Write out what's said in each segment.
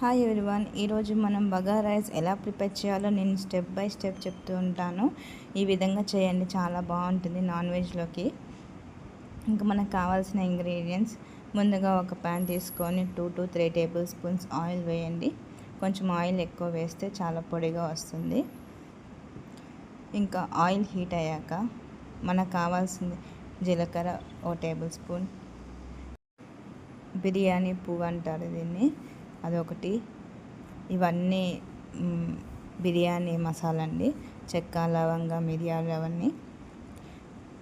Hi everyone ఈరోజు మనం బగా రైస్ ఎలా ప్రిపేర్ చేయాలో నేను స్టెప్ బై స్టెప్ చెప్తూ ఉంటాను. ఈ విధంగా చేయండి చాలా బాగుంటుంది నాన్ వెజ్లోకి. ఇంకా మనకు కావాల్సిన ఇంగ్రీడియంట్స్ ముందుగా ఒక ప్యాన్ తీసుకొని two to three tablespoons oil వేయండి. కొంచెం ఆయిల్ ఎక్కువ వేస్తే చాలా పొడిగా వస్తుంది. ఇంకా ఆయిల్ హీట్ అయ్యాక మనకు కావాల్సింది జీలకర్ర ఓ టేబుల్ స్పూన్. బిర్యానీ పువ్వు అంటారు దీన్ని. అదొకటి. ఇవన్నీ బిర్యానీ మసాలా అండి చెక్క లవంగ మిరియాలు అవన్నీ.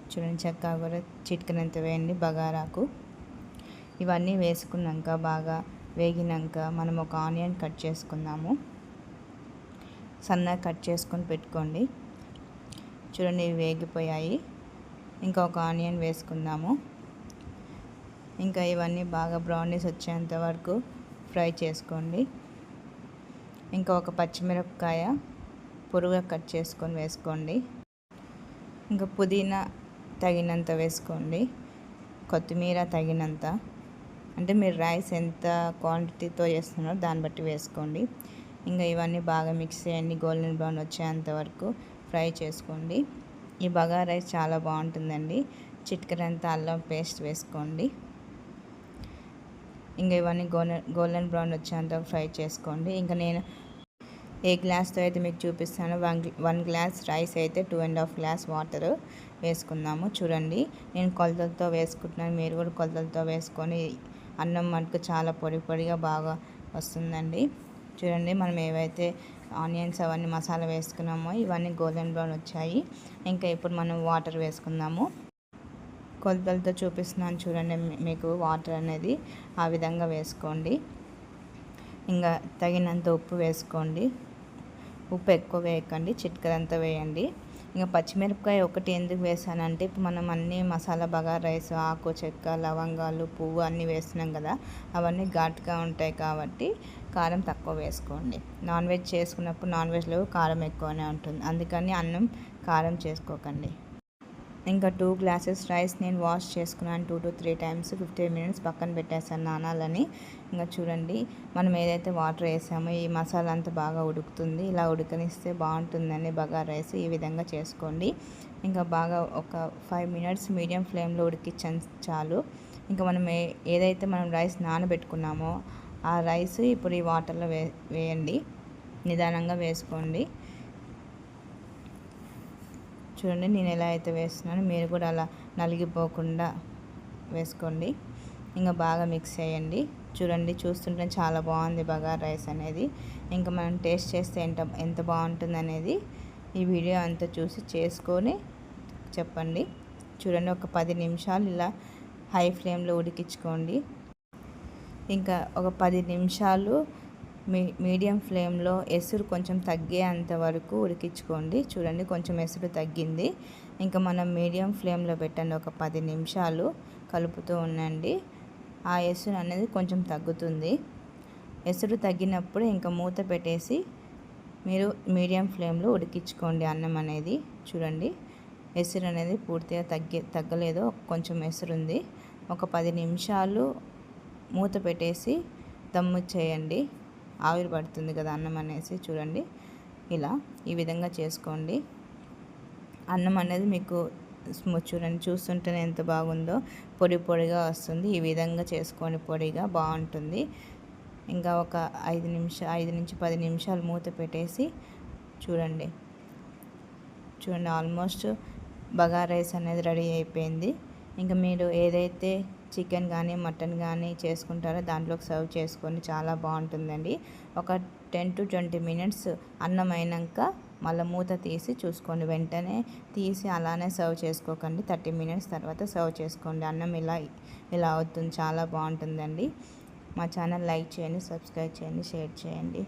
చూడండి చెక్క కూడా చిటికనంత వేయండి బగారాకు. ఇవన్నీ వేసుకున్నాక బాగా వేగినాక మనం ఒక ఆనియన్ కట్ చేసుకుందాము. సన్నగా కట్ చేసుకొని పెట్టుకోండి. చూడండి ఇవి వేగిపోయాయి. ఇంకా ఒక ఆనియన్ వేసుకుందాము. ఇంకా ఇవన్నీ బాగా బ్రౌనీస్ వచ్చేంత వరకు ఫ్రై చేసుకోండి. ఇంకా ఒక పచ్చిమిరపకాయ పొరుగా కట్ చేసుకొని వేసుకోండి. ఇంకా పుదీనా తగినంత వేసుకోండి. కొత్తిమీర తగినంత. అంటే మీరు రైస్ ఎంత క్వాంటిటీతో చేస్తున్నారో దాన్ని బట్టి వేసుకోండి. ఇంకా ఇవన్నీ బాగా మిక్స్ చేయండి. గోల్డెన్ బ్రౌన్ వచ్చేంత వరకు ఫ్రై చేసుకోండి. ఈ బగా రైస్ చాలా బాగుంటుందండి. చిట్కరంతా అల్లం పేస్ట్ వేసుకోండి. ఇంకా ఇవన్నీ గోల్డెన్ గోల్డెన్ బ్రౌన్ వచ్చేంత ఫ్రై చేసుకోండి. ఇంకా నేను ఏ గ్లాస్తో అయితే మీకు చూపిస్తానో వన్ వన్ గ్లాస్ రైస్ అయితే two and half glass water వేసుకుందాము. చూడండి నేను కొలతలతో వేసుకుంటున్నాను. మీరు కూడా కొలతలతో వేసుకొని అన్నం మటుకు చాలా పొడి పొడిగా బాగా వస్తుందండి. చూడండి మనం ఏవైతే ఆనియన్స్ అవన్నీ మసాలా వేసుకున్నామో ఇవన్నీ గోల్డెన్ బ్రౌన్ వచ్చాయి. ఇంకా ఇప్పుడు మనం వాటర్ వేసుకుందాము. కొలతలతో చూపిస్తున్నాను చూడండి మీకు వాటర్ అనేది ఆ విధంగా వేసుకోండి. ఇంకా తగినంత ఉప్పు వేసుకోండి. ఉప్పు ఎక్కువ వేయకండి చిట్కదంతా వేయండి. ఇంకా పచ్చిమిరపకాయ ఒకటి ఎందుకు వేసానంటే ఇప్పుడు మనం అన్ని మసాలా బగారా రైస్ ఆకు చెక్క లవంగాలు పువ్వు అన్నీ వేస్తున్నాం కదా అవన్నీ ఘాటుగా ఉంటాయి కాబట్టి కారం తక్కువ వేసుకోండి. నాన్ వెజ్ చేసుకున్నప్పుడు నాన్ వెజ్లో కారం ఎక్కువనే ఉంటుంది. అందుకని అన్నం కారం చేసుకోకండి. ఇంకా టూ గ్లాసెస్ రైస్ నేను వాష్ చేసుకున్నాను two to three times fifteen minutes పక్కన పెట్టేస్తాను నానాలని. ఇంకా చూడండి మనం ఏదైతే వాటర్ వేసామో ఈ మసాలా అంతా బాగా ఉడుకుతుంది. ఇలా ఉడకనిస్తే బాగుంటుందని బగా రైస్ ఈ విధంగా చేసుకోండి. ఇంకా బాగా ఒక ఫైవ్ మినిట్స్ మీడియం ఫ్లేమ్లో ఉడికించాను చాలు. ఇంకా మనం ఏదైతే మనం రైస్ నానబెట్టుకున్నామో ఆ రైస్ ఇప్పుడు ఈ వాటర్లో వే వేయండి. నిదానంగా వేసుకోండి. చూడండి నేను ఎలా అయితే వేస్తున్నానో మీరు కూడా అలా నలిగిపోకుండా వేసుకోండి. ఇంకా బాగా మిక్స్ చేయండి. చూడండి చూస్తుంటే చాలా బాగుంది బగార్ రైస్ అనేది. ఇంకా మనం టేస్ట్ చేస్తే ఎంత ఎంత బాగుంటుంది అనేది ఈ వీడియో అంతా చూసి చేసుకొని చెప్పండి. చూడండి ఒక పది నిమిషాలు ఇలా హై ఫ్లేమ్లో ఉడికించుకోండి. ఇంకా ఒక పది నిమిషాలు మీ మీడియం ఫ్లేమ్లో ఎసురు కొంచెం తగ్గేంత వరకు ఉడికించుకోండి. చూడండి కొంచెం ఎసురు తగ్గింది. ఇంకా మనం మీడియం ఫ్లేమ్లో పెట్టండి ఒక పది నిమిషాలు కలుపుతూ ఉండండి. ఆ ఎసురు అనేది కొంచెం తగ్గుతుంది. ఎసురు తగ్గినప్పుడు ఇంకా మూత పెట్టేసి మీరు మీడియం ఫ్లేమ్లో ఉడికించుకోండి అన్నం అనేది. చూడండి ఎసురు అనేది పూర్తిగా తగ్గి తగ్గలేదు కొంచెం ఎసురుంది. ఒక పది నిమిషాలు మూత పెట్టేసి దమ్ము చేయండి. ఆవిరి పడుతుంది కదా అన్నం అనేసి చూడండి. ఇలా ఈ విధంగా చేసుకోండి. అన్నం అనేది మీకు చూడండి చూస్తుంటేనే ఎంత బాగుందో పొడి పొడిగా వస్తుంది. ఈ విధంగా చేసుకొని పొడిగా బాగుంటుంది. ఇంకా ఒక ఐదు నిమిషాలు ఐదు నుంచి పది నిమిషాలు మూత పెట్టేసి చూడండి. చూడండి ఆల్మోస్ట్ బగా రైస్ అనేది రెడీ అయిపోయింది. ఇంకా మీరు ఏదైతే చికెన్ కానీ మటన్ కానీ చేసుకుంటారో దాంట్లోకి సర్వ్ చేసుకొని చాలా బాగుంటుందండి. ఒక టెన్ టు ట్వంటీ మినిట్స్ అన్నం అయినాక మళ్ళీ మూత తీసి చూసుకోండి. వెంటనే తీసి అలానే సర్వ్ చేసుకోకండి. థర్టీ మినిట్స్ తర్వాత సర్వ్ చేసుకోండి. అన్నం ఇలా ఇలా అవుతుంది. చాలా బాగుంటుందండి. మా ఛానల్ లైక్ చేయండి సబ్స్క్రైబ్ చేయండి షేర్ చేయండి.